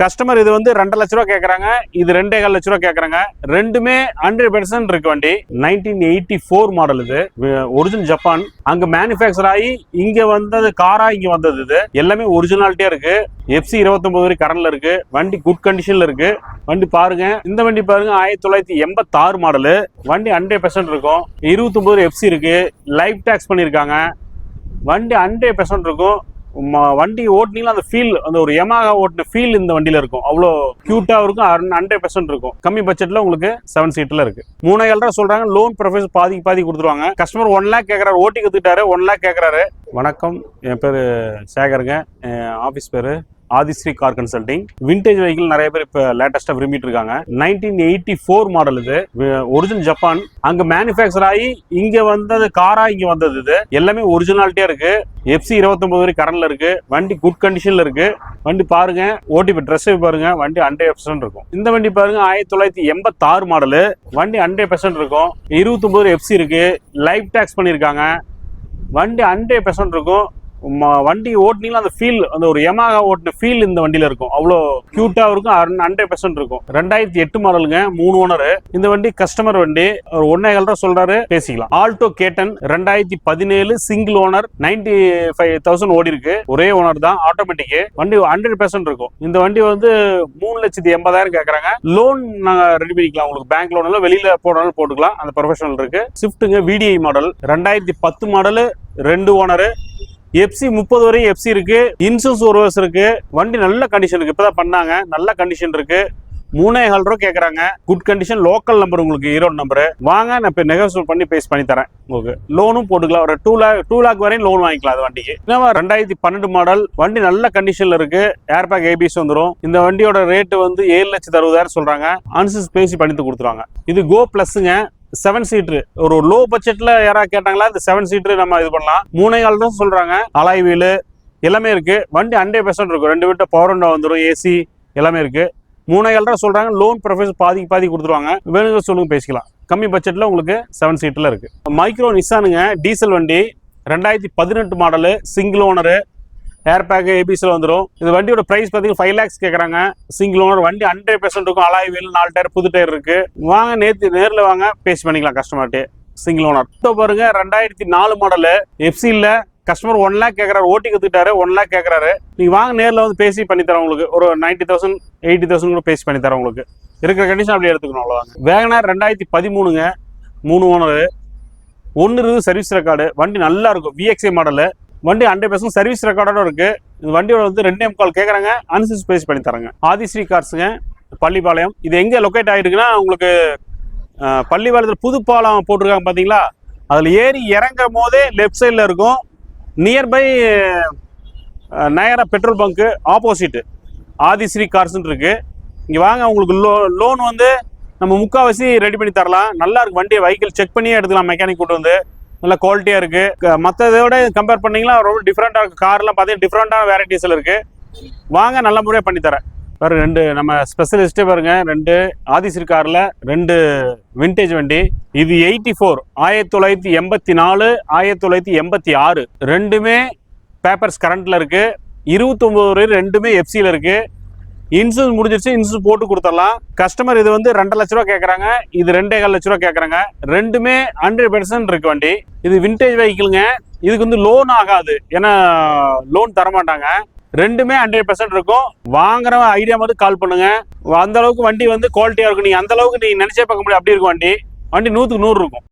Customer இது வந்து ரெண்டு லட்ச ரூபா கேட்குறாங்க இது ரெண்டே கால் லட்ச ரூபா கேட்குறாங்க ரெண்டுமே ஹண்ட்ரட் பெர்சன்ட் இருக்கு வண்டி. நைன்டீன் எயிட்டி ஃபோர் மாடல் இது. ஒரிஜினல் ஜப்பான் அங்கே மேனுஃபேக்சர் ஆகி இங்கே வந்தது காரா இங்கே வந்தது இது. எல்லாமே ஒரிஜினாலிட்டியா இருக்கு. எஃப்சி இருபத்தொன்பது வரை கடனில் இருக்கு. வண்டி குட் கண்டிஷன்ல இருக்கு. வண்டி பாருங்க. இந்த வண்டி பாருங்க ஆயிரத்தி தொள்ளாயிரத்தி எண்பத்தாறு மாடலு வண்டி ஹண்ட்ரட் பெர்சன்ட் இருக்கும். இருபத்தொம்பது எஃப்சி இருக்கு. லைஃப் டேக்ஸ் பண்ணியிருக்காங்க வண்டி ஹண்ட்ரட் பெர்சன்ட் இருக்கும். வண்டி ஓட்டினீங்கன்னா அந்த ஃபீல் அந்த ஒரு யமாக ஓட்டின ஃபீல் இந்த வண்டியில இருக்கும். அவ்வளோ க்யூட்டாக இருக்கும். ஹண்ட்ரட் பர்சன்ட் இருக்கும். கம்மி பட்ஜெட்ல உங்களுக்கு செவன் சீட்டில் இருக்கு. மூணு ஏழு ரூபா சொல்றாங்க. லோன் ப்ரொஃபைஸ் பாதி பாதி கொடுத்துருவாங்க. கஸ்டமர் ஒன் லேக் கேட்கறாரு ஓட்டி கத்துக்கிட்டாரு. ஒன் லேக் கேட்கறாரு வணக்கம். என் பேர் சேகருங்க. ஆஃபீஸ் பேர் Adhishri car consulting. Vintage vehicle நிறைய பேர் இப்போ லேட்டஸ்ட்டாக விரும்பிட்டு இருக்காங்க. நைன்டீன் எயிட்டி ஃபோர் மாடல் இது ஒரிஜினல் ஜப்பான் அங்கே மேனுஃபேக்சர் ஆகி இங்கே வந்தது காரா இங்கே வந்தது இது. எல்லாமே ஒரிஜினாலிட்டியாக இருக்கு. எஃப்சி இருபத்தொன்பது வரை கரண்ட்ல இருக்கு. வண்டி குட் கண்டிஷன்ல இருக்கு. வண்டி பாருங்க. ஓடிபி ட்ரெஸ் பாருங்க. வண்டி ஹண்ட்ரட் பெர்சன்ட் இருக்கும். இந்த வண்டி பாருங்க ஆயிரத்தி தொள்ளாயிரத்தி எண்பத்தாறு மாடலு வண்டி ஹண்ட்ரட் பெர்சன்ட் இருக்கும். இருபத்தொன்பது எஃப்சி இருக்கு. லைஃப் டேக்ஸ் பண்ணியிருக்காங்க. வண்டி ஹண்ட்ரட் பெர்சன்ட் இருக்கும். வண்டி ஓட்டினீங்களா? அந்த ஃபீல் அந்த ஒரு யமாக ஓட்டின ஃபீல் இந்த வண்டியில இருக்கும். அவ்வளோ க்யூட்டாக இருக்கும். ஹண்ட்ரட் பெர்சன்ட் இருக்கும். ரெண்டாயிரத்தி எட்டு மாடலுங்க மூணு ஓனர் இந்த வண்டி கஸ்டமர் வண்டி. ஒரு ஒன்னே ரூபா சொல்றாரு. பேசிக்கலாம். ஆல்டோ கேட்டன் ரெண்டாயிரத்தி பதினேழு single owner ninety five thousand ஓடி இருக்கு. ஒரே ஓனர் தான் ஆட்டோமேட்டிக் வண்டி ஹண்ட்ரட் பெர்சன்ட் இருக்கும். இந்த வண்டி வந்து மூணு லட்சத்தி எண்பதாயிரம் கேட்கறாங்க லோன் நாங்க ரெடி பண்ணிக்கலாம். உங்களுக்கு பேங்க் லோன் எல்லாம் வெளியில போனாலும் போட்டுக்கலாம். அந்த ப்ரொஃபஷனல் இருக்கு. ஸ்விஃப்ட்டுங்க விடிஐ மாடல் ரெண்டாயிரத்தி பத்து மாடலு ரெண்டு ஓனரு எஃப்சி முப்பது வரையும் எஃப்சி இருக்கு. இன்சூரன்ஸ் ஒரு வருஷம் இருக்கு. வண்டி நல்ல கண்டிஷன் இருக்கு. இப்பதான் பண்ணாங்க. நல்ல கண்டிஷன் இருக்கு. மூணே கால் ரூபா கேட்குறாங்க குட் கண்டிஷன் லோக்கல் நம்பர் உங்களுக்கு ஈரோடு நம்பர் வாங்க நான் இப்போ நெகோசியேட் பண்ணி பேஸ் பண்ணி தரேன். உங்களுக்கு லோனும் போட்டுக்கலாம். ஒரு டூ லேக் டூ லேக் வரையும் லோன் வாங்கிக்கலாம் அது வண்டிக்கு. என்னவா ரெண்டாயிரத்தி பன்னெண்டு மாடல் வண்டி நல்ல கண்டிஷனில் இருக்கு. ஏர்பேக் ஏபிஎஸ் வந்துடும் இந்த வண்டியோட ரேட்டு வந்து ஏழு லட்சத்து அறுபதாயிரம் சொல்கிறாங்க அன்சிஸ் பேசி பண்ணி கொடுத்துருவாங்க. இது கோ ப்ளஸ்ஸுங்க செவன் சீட்ரு ஒரு லோ பட்ஜெட்ல யாராவது கேட்டாங்களா இந்த செவன் சீட்ரு நம்ம இது பண்ணலாம். மூணே கால் தான் சொல்றாங்க. அலாய் வீலு எல்லாமே இருக்கு. வண்டி ஹண்ட்ரட் பெர்சன்ட் இருக்கும். ரெண்டு வீட்டு பவர் விண்டோ வந்துடும் ஏசி எல்லாமே இருக்கு. மூணே கால் தான் சொல்றாங்க. லோன் ப்ரொஃபைஸ் பாதிக்கு பாதி கொடுத்துருவாங்க. வேணுங்க சொல்லுங்க பேசிக்கலாம். கம்மி பட்ஜெட்ல உங்களுக்கு செவன் சீட்டில் இருக்கு. மைக்ரோ நிசானுங்க டீசல் வண்டி ரெண்டாயிரத்தி பதினெட்டு model single owner air bag ஏபிசியில் வந்துடும் இந்த வண்டியோட ப்ரைஸ் பார்த்தீங்கன்னா ஃபைவ் லேக்ஸ் கேட்குறாங்க சிங்கிள் ஓனர் வண்டி ஹண்ட்ரட் பெர்சென்ட் இருக்கும். அலாய் வீல் நாலு டயர் புது டயர் இருக்கு. வாங்க நேற்று நேரில் வாங்க பேசி பண்ணிக்கலாம் கஸ்டமர்கிட்ட சிங்கிள் ஓனர் இப்போ பாருங்க ரெண்டாயிரத்தி நாலு மாடலு எஃப்சியில் கஸ்டமர் ஒன் லேக் கேட்குறாரு ஓட்டி கற்றுக்கிட்டாரு ஒன் லேக் கேட்குறாரு நீங்கள் வாங்க நேரில் வந்து பேசி பண்ணித்தரேன் உங்களுக்கு. ஒரு நைன்டி தௌசண்ட் எயிட்டி தௌசண்ட் கூட பேசி பண்ணித்தரேன் உங்களுக்கு. இருக்கிற கண்டிஷன் அப்படியே எடுத்துக்கணும் அவ்வளோதாங்க வேகனார் ரெண்டாயிரத்தி பதிமூணுங்க. மூணு ஓனரு ஒன்று இருக்குது சர்வீஸ் ரெக்கார்டு வண்டி நல்லா இருக்கும். விஎக்ஸ்ஏ மாடலு வண்டி ஹண்ட்ரட் பர்சன்ட் சர்வீஸ் ரெக்கார்டோட இருக்கு. இந்த வண்டியோட வந்து ரெண்டே முக்கால் கேட்குறாங்க அன்சிஸ் பேஸ் பண்ணி தராங்க. ஆதிஸ்ரீ கார்ஸுங்க பள்ளிப்பாளையம் இது எங்கே லொக்கேட் ஆகிருக்குன்னா உங்களுக்கு பள்ளிப்பாளையத்தில் புது போட்டிருக்காங்க பார்த்தீங்களா அதில் ஏறி இறங்கும் போதே லெஃப்ட் சைடில் இருக்கும். Nearby Nayara petrol bunk opposite Adhishri கார்ஸ்ன்னு இருக்கு. இங்கே வாங்க உங்களுக்கு லோ லோன் வந்து நம்ம முக்கால்வாசி ரெடி பண்ணி தரலாம். நல்லா இருக்கு வண்டியை வெஹிக்கிள் செக் பண்ணியே எடுத்துக்கலாம் மெக்கானிக் கூட்டு வந்து. நல்ல குவாலிட்டியாக இருக்கு. க- மற்றதோட கம்பேர் பண்ணீங்கன்னா ரொம்ப டிஃப்ரெண்ட்டாக இருக்கு. கார்லாம் பார்த்தீங்கன்னா டிஃப்ரெண்ட்டான வெரைட்டிஸில் இருக்கு. வாங்க நல்ல முறையாக பண்ணி தரேன். ரெண்டு நம்ம ஸ்பெஷலிஸ்ட்டே பாருங்க. ரெண்டு ஆதிசிர் காரில் ரெண்டு விண்டேஜ் வண்டி. இது எயிட்டி ஃபோர் ஆயிரத்தி தொள்ளாயிரத்தி எண்பத்தி நாலு ஆயிரத்தி தொள்ளாயிரத்தி எண்பத்தி ஆறு. ரெண்டுமே பேப்பர்ஸ் கரண்ட்ல இருக்கு. இருபத்தொம்போது வரை ரெண்டுமே எஃப்சியில் இருக்கு. இன்சூரன்ஸ் முடிஞ்சிருச்சு இன்சூரன்ஸ் போட்டு கொடுத்துடலாம். கஸ்டமர் இது வந்து ரெண்டு லட்ச ரூபா கேட்குறாங்க இது ரெண்டே கால் லட்ச ரூபா கேட்குறாங்க ரெண்டுமே ஹண்ட்ரட் பெர்சன்ட் இருக்கு வண்டி. இது விண்டேஜ் வெஹிக்கிளுங்க இதுக்கு வந்து லோன் ஆகாது. ஏன்னா லோன் தர மாட்டாங்க ரெண்டுமே ஹண்ட்ரட் பெர்சன்ட் இருக்கும். வாங்குற ஐடியா மட்டும் கால் பண்ணுங்க. அந்த அளவுக்கு வண்டி வந்து குவாலிட்டியா இருக்கும். நீங்க அந்த அளவுக்கு நீங்க நினைச்சே பார்க்க முடியும் அப்படி இருக்கும் வண்டி. வண்டி நூற்றுக்கு நூறு இருக்கும்.